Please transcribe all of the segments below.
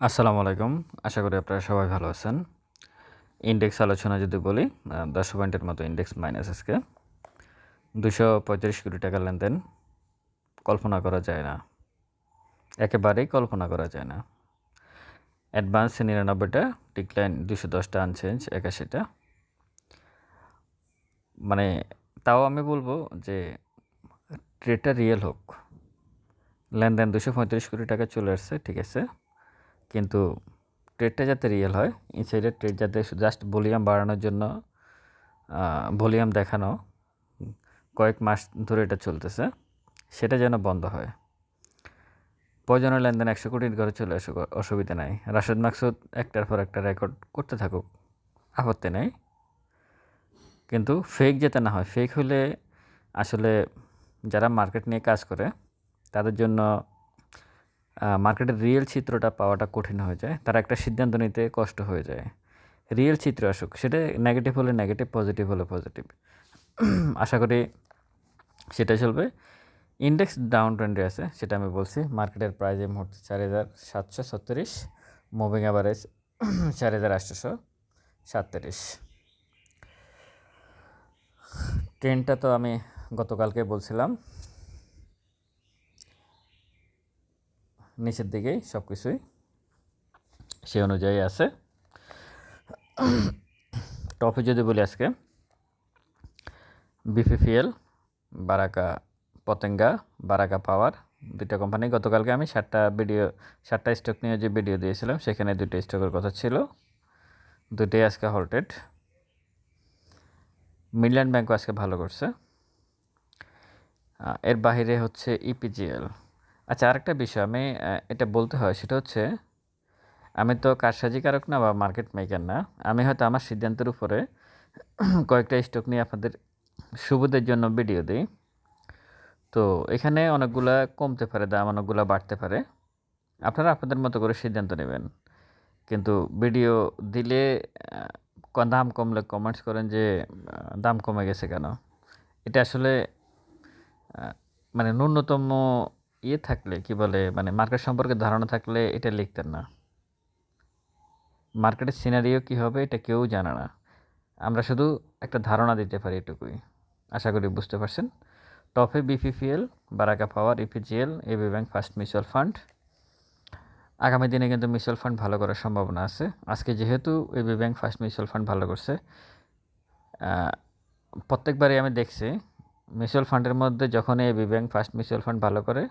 আসসালামু আলাইকুম। আশা করি আপনারা সবাই ভালো আছেন। ইন্ডেক্স আলোচনা যদি বলি দশ পয়েন্টের মতো ইন্ডেক্স মাইনাস আজকে। দুশো পঁয়ত্রিশ কোটি টাকা লেনদেন। কল্পনা করা যায় না। একেবারেই কল্পনা করা যায় না। অ্যাডভান্স নিরানব্বইটা, ডিক্লাইন দুশো দশটা, আনচেঞ্জ একাশিটা। মানে তাও আমি বলব যে ট্রেডটা রিয়েল হোক। লেনদেন দুশো পঁয়ত্রিশ কোটি টাকা চলে আসছে, ঠিক আছে। কিন্তু ট্রেডটা যাতে রিয়েল হয় ইনসাইডের ট্রেড যাতে জাস্ট ভলিউম বাড়ানোর জন্য ভলিউম দেখানো, কয়েক মাস ধরে এটা চলতেছে, সেটা যেন বন্ধ হয়। প্রয়োজনীয় লেনদেন একশো কোটির ঘরে চলে আসুক, অসুবিধা নাই। রাশেদ মাকসুদ একটার পর একটা রেকর্ড করতে থাকুক, আপত্তি নেই। কিন্তু ফেক যেতে না হয় ফেক হলে আসলে যারা মার্কেট নিয়ে কাজ করে, তাদের জন্য মার্কেটের রিয়েল চিত্রটা পাওয়াটা কঠিন হয়ে যায়। তারা একটা সিদ্ধান্ত নিতে কষ্ট হয়ে যায়। রিয়েল চিত্র আসুক, সেটা নেগেটিভ হলে নেগেটিভ পজিটিভ হলে পজিটিভ আশা করি সেটা চলবে। ইন্ডেক্স ডাউন ট্রেন্ডে আছে, সেটা আমি বলছি। মার্কেটের প্রাইস এই মুহূর্তে চার হাজার সাতশো ছত্রিশ মুভিং অ্যাভারেজ চার হাজার আটশোশো সাতত্রিশ। ট্রেনটা তো আমি গতকালকে বলছিলাম। নিচের দিকেই সব কিছুই সে অনুযায়ী আছে। টপে যদি বলি আজকে বিপিপিএল বারাকা পতেঙ্গা, বারাকা পাওয়ার দুইটা কোম্পানি গতকালকে আমি সাতটা ভিডিও সাতটা স্টক নিয়ে যে ভিডিও দিয়েছিলাম, সেখানে দুইটা স্টকের কথা ছিল। দুটোই আজকে হল্টেড মিডল্যান্ড ব্যাঙ্কও আজকে ভালো করছে। এর বাহিরে হচ্ছে ইপিজিএল আচ্ছা আরেকটা বিষয় আমি এটা বলতে হয়, সেটা হচ্ছে, আমি তো কারসাজিকারক না বা মার্কেট মেকার না, আমি হয়তো আমার সিদ্ধান্তের উপরে কয়েকটা স্টক নিয়ে আপনাদের সুবিধের জন্য ভিডিও দিই। তো এখানে অনেকগুলা কমতে পারে, দাম অনেকগুলো বাড়তে পারে। আপনারা আপনাদের মতো করে সিদ্ধান্ত নেবেন। কিন্তু ভিডিও দিলে দাম কমলে কমেন্টস করেন যে দাম কমে গেছে কেন? এটা আসলে মানে ন্যূনতম ইয়ে থাকলে কি বলে মানে মার্কেট সম্পর্কে ধারণা থাকলে এটা লিখতেন না। মার্কেটের সিনারিও কী হবে এটা কেউ জানে না। আমরা শুধু একটা ধারণা দিতে পারি এটুকুই। আশা করি বুঝতে পারছেন। টপে BPPL Baraka power EPGL AB bank first mutual fund আগামী দিনে কিন্তু মিউচুয়াল ফান্ড ভালো করার সম্ভাবনা আছে। আজকে যেহেতু AB bank first mutual fund ভালো করছে প্রত্যেকবারই আমি দেখছি মিউচুয়াল ফান্ডের মধ্যে যখন AB bank first mutual fund ভালো করে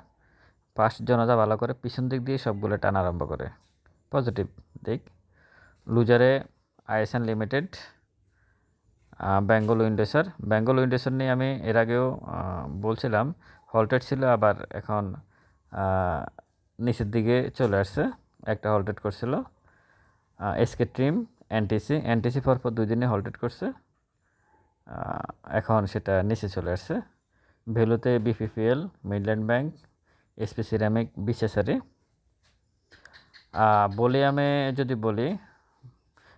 ফার্স্ট জনতা ভালো করে পিছন দিক দিয়ে সবগুলো টানা আরম্ভ করে। পজিটিভ দিক। লুজারে ISN limited Bengal Windsor Bengal Windsor নিয়ে আমি এর আগেও বলছিলাম হল্টেড ছিল, আবার এখন নিচের দিকে চলে আসছে। একটা হল্টেড করছিল। এসকে ট্রিম এনটিসি এনটিসি পর দুই দিনে হল্টেড করছে। এখন সেটা নিচে চলে আসছে। ভ্যালুতে BPPL Midland bank SP ceramic বিশেষারি। বলিয়ামে যদি বলি,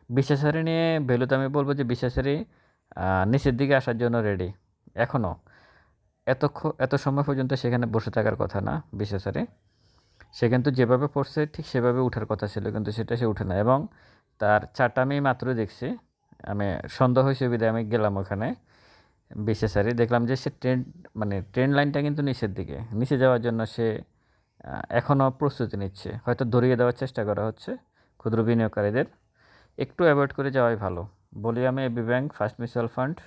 বিশেষারি নিয়ে ভ্যালুতে আমি বলব যে বিশেষারি নিচের দিকে আসার জন্য রেডি এখনও এত এত সময় পর্যন্ত সেখানে বসে থাকার কথা না বিশেষারি। সে কিন্তু যেভাবে পড়ছে ঠিক সেভাবে উঠার কথা ছিল, কিন্তু সেটা সে উঠে না। এবং তার চারটা আমি মাত্রই দেখছি। আমি সন্দেহ হিসেবে আমি গেলাম ওখানে। বিশেষারি দেখলাম যে সে ট্রেন মানে ট্রেন লাইনটা কিন্তু নিচের দিকে। নিচে যাওয়ার জন্য সে এখনও প্রস্তুতি নিচ্ছে। হয়তো ধরিয়ে দেওয়ার চেষ্টা করা হচ্ছে ক্ষুদ্র বিনিয়োগকারীদের। একটু অ্যাভয়েড করে যাওয়াই ভালো। বলি আমি AB bank, first mutual fund,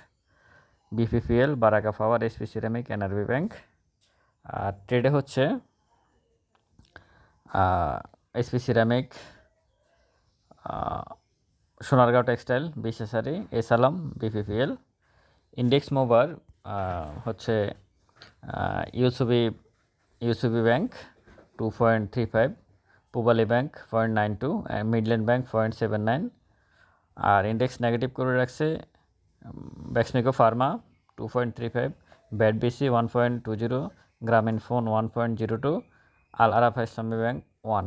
BPPL, Baraka power, SP ceramic, NRB bank. আর ট্রেডে হচ্ছে এসপি সিরামিক সোনারগাঁও টেক্সটাইল বিশেষারি এসালাম বিপিপিএল। ইন্ডেক্স মোবার হচ্ছে UCB UCB bank two point three five Pubali bank point nine two Midland bank point seven nine আর index negative করে রাখছে Beximco pharma two point three five BAT BC one point two zero Grameen phone one point zero two Al Arafah Islami bank one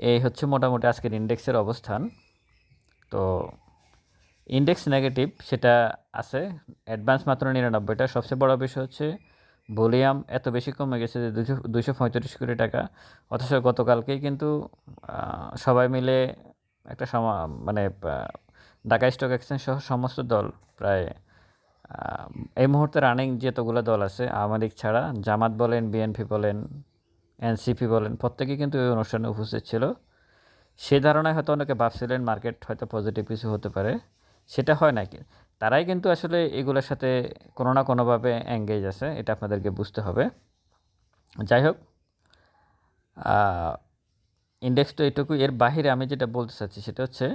এই হচ্ছে মোটামুটি আজকের ইন্ডেক্সের অবস্থান। তো index negative সেটা আছে অ্যাডভান্স মাত্র নিরানব্বইটা। সবচেয়ে বড় বিষয় হচ্ছে ভলিউম এত বেশি কমে গেছে যে দুশো দুশো পঁয়ত্রিশ কোটি টাকা। অথচ গতকালকেই কিন্তু সবাই মিলে একটা সমা মানে ঢাকা স্টক এক্সচেঞ্জ সহ সমস্ত দল প্রায় এই মুহূর্তে রানিং যতগুলো দল আছে, আওয়ামী লীগ ছাড়া, জামাত বলেন বিএনপি বলেন এনসিপি বলেন, প্রত্যেকেই কিন্তু এই অনুষ্ঠানে উপস্থিত ছিল। সেই ধারণায় হয়তো অনেকে ভাবছিলেন মার্কেট হয়তো পজিটিভ কিছু হতে পারে। সেটা হয় নাকি? তারাই কিন্তু আসলে এগুলোর সাথে কোনো না কোনোভাবে এঙ্গেজ আছে, এটা আপনাদেরকে বুঝতে হবে। যাই হোক ইন্ডেক্স তো এটুকু এর বাহিরে আমি যেটা বলতে চাচ্ছি সেটা হচ্ছে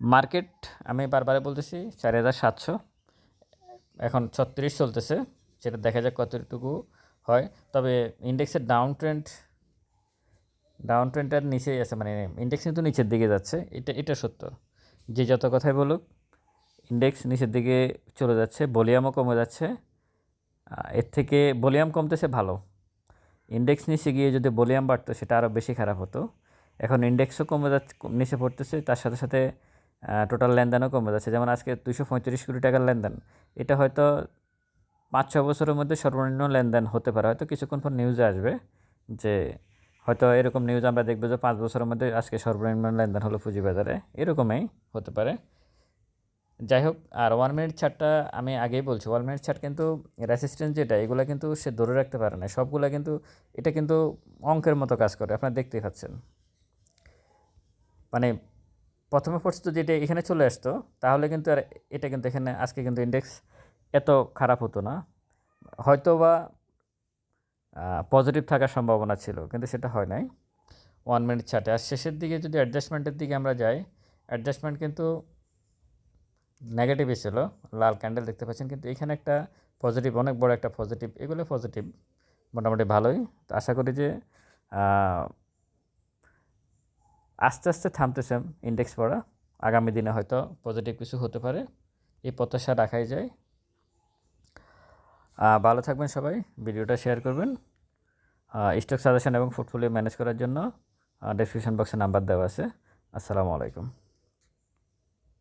মার্কেট আমি বারবার বলতেছি, চার হাজার সাতশো। এখন ছত্রিশ চলতেছে, সেটা দেখা যাক কতটুকু হয়। তবে ইন্ডেক্সের ডাউন ট্রেন্ড ডাউন ট্রেন্ডটার নিচেই আছে মানে ইন্ডেক্স কিন্তু নিচের দিকে যাচ্ছে, এটা এটা সত্য। যে যত কথাই বলুক ইন্ডেক্স নিচের দিকে চলে যাচ্ছে, ভলিউমও কমে যাচ্ছে। এর থেকে ভলিউম কমতেছে ভালো। ইন্ডেক্স নিচে গিয়ে যদি ভলিউম বাড়তো, সেটা আরও বেশি খারাপ হতো। এখন ইন্ডেক্সও কমে যাচ্ছে নিচে পড়তেছে, তার সাথে সাথে টোটাল লেনদেনও কমে যাচ্ছে। যেমন আজকে দুশো পঁয়ত্রিশ কোটি টাকার লেনদেন, এটা হয়তো পাঁচ ছ বছরের মধ্যে সর্বনিম্ন লেনদেন হতে পারে। হয়তো কিছুক্ষণ পর নিউজে আসবে যে হয়তো এরকম নিউজ আমরা দেখব যে পাঁচ বছরের মধ্যে আজকে সর্বনিম্ন লেনদেন হলো পুঁজিবাজারে। এরকমই হতে পারে। যাই হোক, আর ওয়ান মিনিট ছাড়টা আমি আগেই বলছি ওয়ান মিনিট ছাড় কিন্তু রেসিস্ট্যান্স যেটা, এগুলো কিন্তু সে ধরে রাখতে পারে না। সবগুলো কিন্তু, এটা কিন্তু অঙ্কের মতো কাজ করে, আপনারা দেখতেই পাচ্ছেন। মানে প্রথমে পরিস্থিতি যেটা এখানে চলে আসতো, তাহলে কিন্তু আর এটা কিন্তু এখানে, আজকে কিন্তু ইন্ডেক্স এত খারাপ হতো না। হয়তো বা পজিটিভ থাকার সম্ভাবনা ছিল, কিন্তু সেটা হয় নাই। ওয়ান মিনিট ছাটে আর শেষের দিকে যদি অ্যাডজাস্টমেন্টের দিকে আমরা যাই অ্যাডজাস্টমেন্ট কিন্তু নেগেটিভই ছিল, লাল ক্যান্ডেল দেখতে পাচ্ছেন, কিন্তু এখানে একটা পজিটিভ অনেক বড় একটা পজিটিভ এগুলো পজিটিভ মোটামুটি ভালোই। তো আশা করি যে আস্তে আস্তে থামতেছে ইন্ডেক্স পড়া। আগামী দিনে হয়তো পজিটিভ কিছু হতে পারে। এই প্রত্যাশা রাখাই যায়। ভালো থাকবেন সবাই, ভিডিওটা শেয়ার করবেন। স্টক সাজেশন এবং পোর্টফোলিও ম্যানেজ করার জন্য ডেসক্রিপশন বক্সে নাম্বার দেওয়া আছে। আসসালামু আলাইকুম।